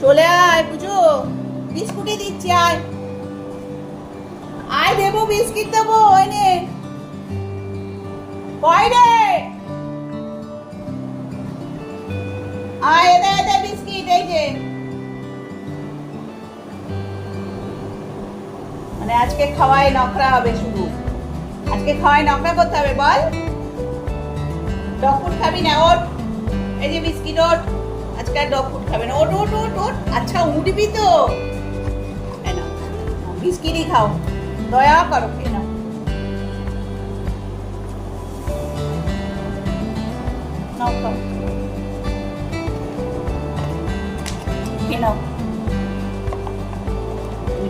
চলে আয় পুজো। বিস্কুটই দিচ্ছি, আয়। আয় দেবো, বিস্কিট দেবো এনে কয় রে? আয় এদে এদে বিস্কিট, এই যে। মানে আজকে খাওয়াই নখরা হবে শুধু। আজকে খাওয়াই নখরা করতে হবে, বল। ডগ খাবি না ওর এই যে বিস্কিট ওট ডগ ফুড খাবে না। ওট ওট ওট ওট। আচ্ছা উঠবি তো। বিস্কিটই খাও। দয়া করো তুমি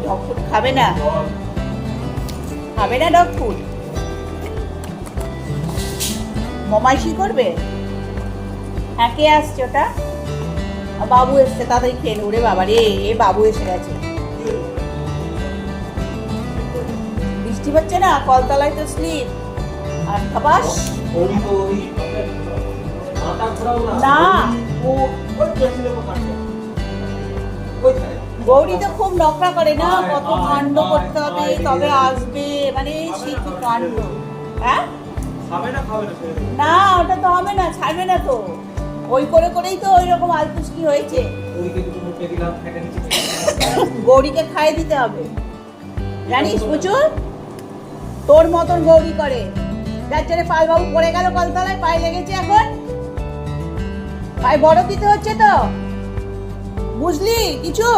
ডগ ফুড খাবে না? খাবে না ডগ ফুড মমাইশি করবে? হ্যাঁ কে আসছে ওটা? বাবু এসছে তাড়াতাড়ি খেয়ে নে। ওরে বাবা রে এ বাবু এসে গেছে। বৃষ্টি হচ্ছে না? কলতলায় তো স্লিপ। আর খাবাস তো না। গৌরী তো খুব নকরা করে না? কত কাণ্ড করতে হবে তবে আসবে। মানে সে কি কাণ্ড? হ্যাঁ। না ওটা তো হবে না ছাড়বে না তো। ওই করে করেই তো ওই রকম আলপুষ্টি হয়েছে। গৌরীকে খাইয়ে দিতে হবে। জানিস প্রচুর? তোর মতন গৌরী করে। যার জন্য পালবাবু পড়ে গেল কলতলায় পায়ে লেগেছে এখন। পায়ে বড় দিতে হচ্ছে তো। বুঝলি? কিছু?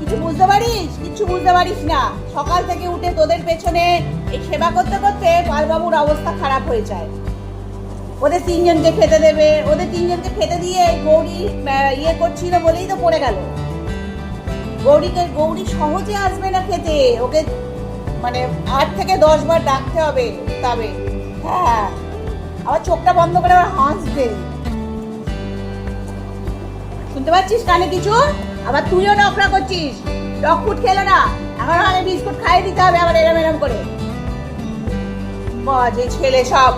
কিছু বুঝতে পারিস? কিছু বুঝতে পারিস না। সকাল থেকে উঠে তোদের পেছনে এই সেবা করতে করতে পালবাবুর অবস্থা খারাপ হয়ে যায়। ওদের তিনজনকে খেতে দেবে, ওদের তিনজনকে খেতে দিয়ে গৌরী ইয়ে করছিল বলেই তো পড়ে গেল। গৌরীকে, গৌরী সহজে আসবে না খেতে, ওকে মানে আট থেকে দশ বার ডাকতে হবে, তবে। হ্যাঁ আবার চোখটা বন্ধ করে আবার হাসবে। শুনতে পাচ্ছিস কানে কিছু? আবার তুইও নকরা করছিস। ডগ ফুড খেলো না, এখন আগে বিস্কুট খাইয়ে দিতে হবে আবার এরম এরম করে। বাজে ছেলে সব।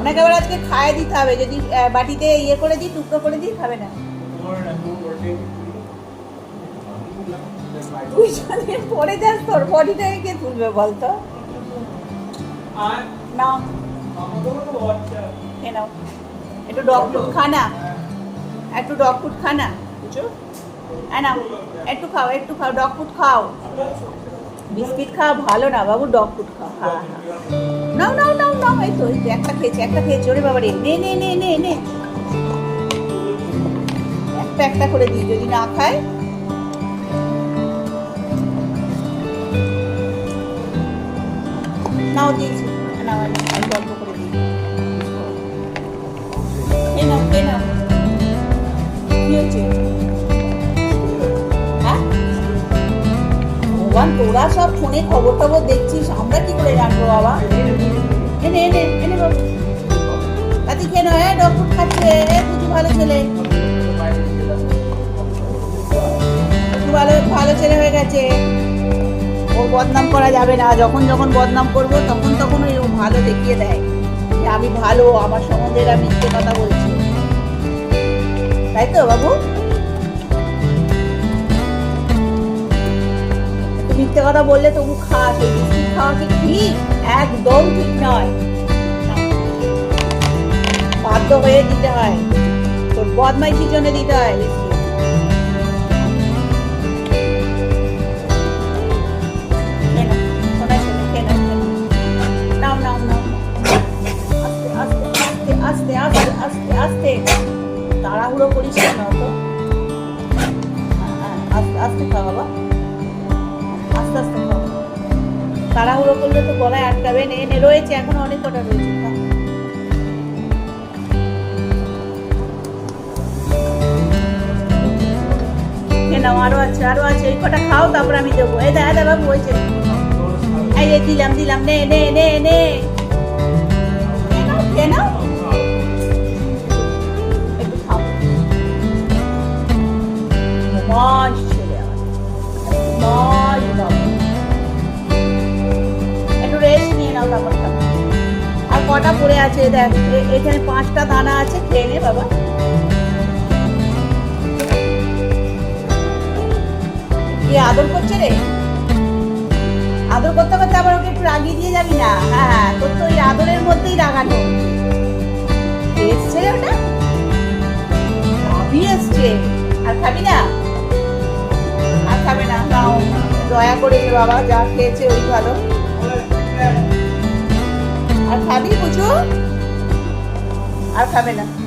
ওনাকে আবার আজকে খাইয়ে দিতে হবে। যদি বাটিতে ইয়ে করে দিই, টুকরো করে দিই, খাবে না। পরে যাস তোর বডিটাকে কে তুলবে বলতো? আর নাও। একটু ডগ ফুড খা না। একটু ডগ ফুড খা না। বুঝছ? হ্যাঁ নাও। একটু খাও একটু খাও, ডগ ফুড খাও। বিস্কিট খাওয়া ভালো না, বাবু ডগ ফুড খাওয়া হ্যাঁ নাও নাও নাও নাও, এই তো একটা খেয়েছে একটা খেয়েছে, ওরে বাবা রে নে নে নে নে নে। একটা একটা করে দিই, যদি না খায়। নাও, দিয়েছি। নাও আমি গল্প করে দিই। নাও নাও। ভগবান, তোরা সব ফোনে খবর টবর দেখছিস, আমরা কি করে জানব বাবা? এনে এনে এনে তাতে কেন হ্যাঁ ডক্টর খাচ্ছে বুঝি ভালো ছেলে। ভালো ভালো ছেলে হয়ে গেছে। ওর বদনাম করা যাবে না। যখন যখন বদনাম করব, তখন তখন ওই ভালো দেখিয়ে দেয় যে আমি ভালো, আমার সম্বন্ধে এরা মিথ্যে কথা বলছি। তাই তো, বাবু? মিথ্যে কথা বললে তবু খাস ওই বিস্কিট খাওয়া কি ঠিক একদম ঠিক নয় বাধ্য হয়ে দিতে হয় তোর বদমাইশির জন্য দিতে হয়। আস্তে, আস্তে, আস্তে, আস্তে। তাড়াহুড়ো করিস কেন অত? হ্যাঁ, হ্যাঁ, আস্তে আস্তে খাও তাড়াহুড়ো করলে তো গলায় আটকাবে নে নে রয়েছে এখন অনেক কটা রয়েছে। নাও আরও আছে আরও আছে কটা খাও তারপর আমি দেবো। যে। দিলাম দিলাম নে নে নে নে। খেয়ে নাও, একটু খাও। নাও তারপর আর কটা পড়ে আছে, দেখ এখানে পাঁচটা দানা আছে, খেয়ে নে বাবা। কি আদর করছে রে? আদর করতে করতে আবার ওকে একটু রাগিয়ে দিয়ে যাবি না? হ্যাঁ হ্যাঁ তোর তো ওই আদরের মধ্যেই রাগানো। এসছে ওটা? সবই এসছে। আর খাবি না? আর খাবে না। নাও দয়া করেছে বাবা, যা খেয়েছে ওই ভালো। আর খাবি বুঝু? আর খাবে না।